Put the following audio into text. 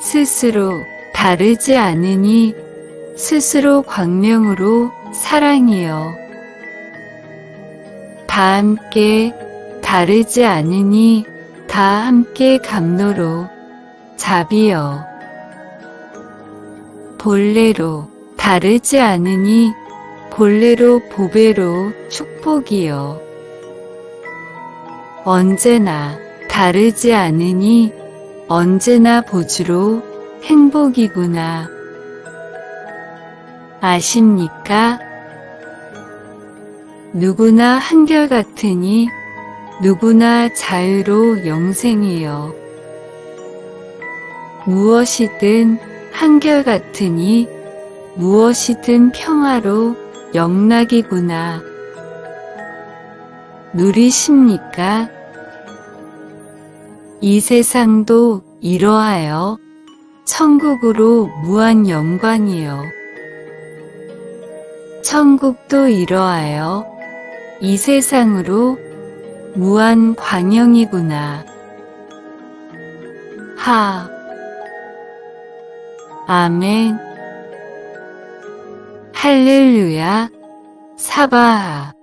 스스로 다르지 않으니 스스로 광명으로 사랑이요. 다 함께 다르지 않으니 다 함께 감로로 자비여. 본래로 다르지 않으니 본래로 보배로 축복이요. 언제나 다르지 않으니 언제나 보주로 행복이구나. 아십니까? 누구나 한결같으니 누구나 자유로 영생이요. 무엇이든 한결같으니 무엇이든 평화로 영락이구나. 누리십니까? 이 세상도 이러하여 천국으로 무한 영광이요. 천국도 이러하여 이 세상으로 무한 광영이구나. 하. 아멘. 할렐루야. 사바하.